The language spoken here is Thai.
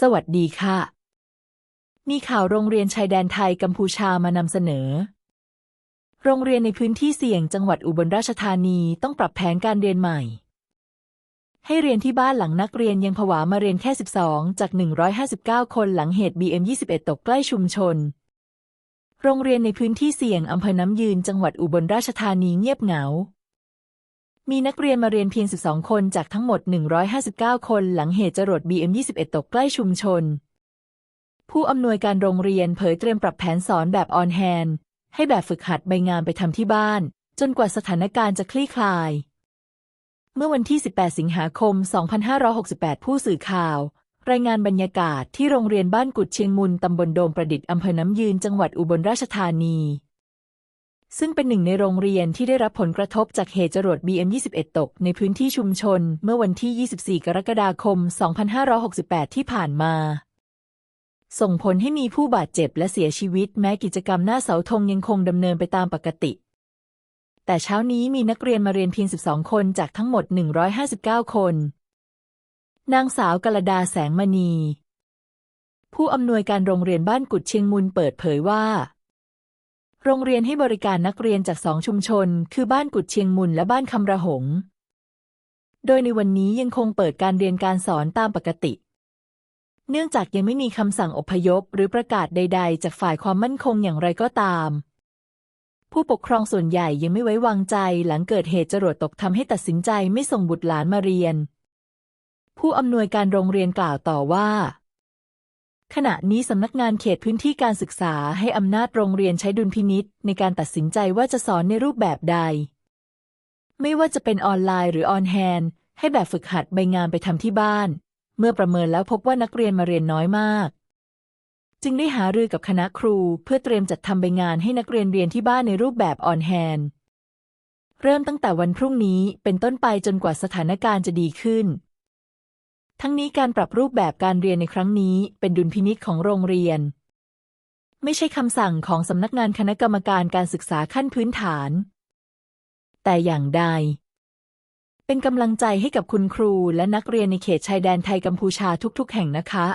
สวัสดีค่ะ มีข่าวโรงเรียนชายแดนไทยกัมพูชามานำเสนอ โรงเรียนในพื้นที่เสี่ยงจังหวัดอุบลราชธานีต้องปรับแผนการเรียนใหม่ ให้เรียนที่บ้านหลังนักเรียนยังผวามาเรียนแค่ 12 จาก 159 คนหลังเหตุ BM21 ตกใกล้ชุมชน โรงเรียนในพื้นที่เสี่ยงอำเภอน้ำยืนจังหวัดอุบลราชธานีเงียบเหงา มีนักเรียนมาเรียนเพียง 12 คนจากทั้งหมด 159 คนหลังเหตุจรวด BM21 ตกใกล้ชุมชน ผู้อำนวยการโรงเรียนเผยเตรียมปรับแผนสอนแบบออนแฮนให้แบบฝึกหัดใบงานไปทำที่บ้าน จนกว่าสถานการณ์จะคลี่คลาย เมื่อวันที่ 18 สิงหาคม 2568 ผู้สื่อข่าว รายงานบรรยากาศที่โรงเรียนบ้านกุดเชียงมุนตำบลโดมประดิษฐ์อำเภอน้ำยืนจังหวัดอุบลราชธานี ซึ่งเป็นหนึ่งในโรงเรียนที่ได้รับผลกระทบจากเหตุจรวด BM21 ตกในพื้นที่ชุมชน เมื่อวันที่ 24 กรกฎาคม 2568 ที่ผ่านมา ส่งผลให้มีผู้บาดเจ็บและเสียชีวิต แม้กิจกรรมหน้าเสาธงยังคงดำเนินไปตามปกติ แต่เช้านี้มีนักเรียนมาเรียนเพียง 12 คนจากทั้งหมด 159 คน นางสาวกลดาแสงมณี ผู้อำนวยการโรงเรียนบ้านกุดเชียงมุนเปิดเผยว่า โรงเรียนให้บริการนักเรียนจากสองชุมชน คือบ้านกุดเชียงมุนและบ้านคำระหง โดยในวันนี้ยังคงเปิดการเรียนการสอนตามปกติ เนื่องจากยังไม่มีคำสั่งอพยพหรือประกาศใด ๆ จากฝ่ายความมั่นคงอย่างไรก็ตาม ผู้ปกครองส่วนใหญ่ยังไม่ไว้วางใจหลังเกิดเหตุจรวดตกทำให้ตัดสินใจไม่ส่งบุตรหลานมาเรียน ผู้อำนวยการโรงเรียนกล่าวต่อว่า ขณะนี้สำนักงานเขตพื้นที่การศึกษาให้อำนาจโรงเรียนใช้ดุลพินิษในการตัดสินใจว่าจะสอนในรูปแบบใด ไม่ว่าจะเป็นออนไลน์หรือออนแฮนด์ให้แบบฝึกหัดใบงานไปทำที่บ้าน เมื่อประเมินแล้วพบว่านักเรียนมาเรียนน้อยมาก จึงได้หารือกับคณะครูเพื่อเตรียมจัดทำใบงานให้นักเรียนเรียนที่บ้านในรูปแบบออนแฮนด์เริ่มตั้งแต่วันพรุ่งนี้เป็นต้นไปจนกว่าสถานการณ์จะดีขึ้น ทั้งนี้การปรับรูปแบบการเรียนในครั้งนี้เป็นดุลพินิจของโรงเรียน ไม่ใช่คำสั่งของสำนักงานคณะกรรมการการศึกษาขั้นพื้นฐาน แต่อย่างใด เป็นกำลังใจให้กับคุณครูและนักเรียนในเขตชายแดนไทยกัมพูชาทุกๆ แห่งนะคะ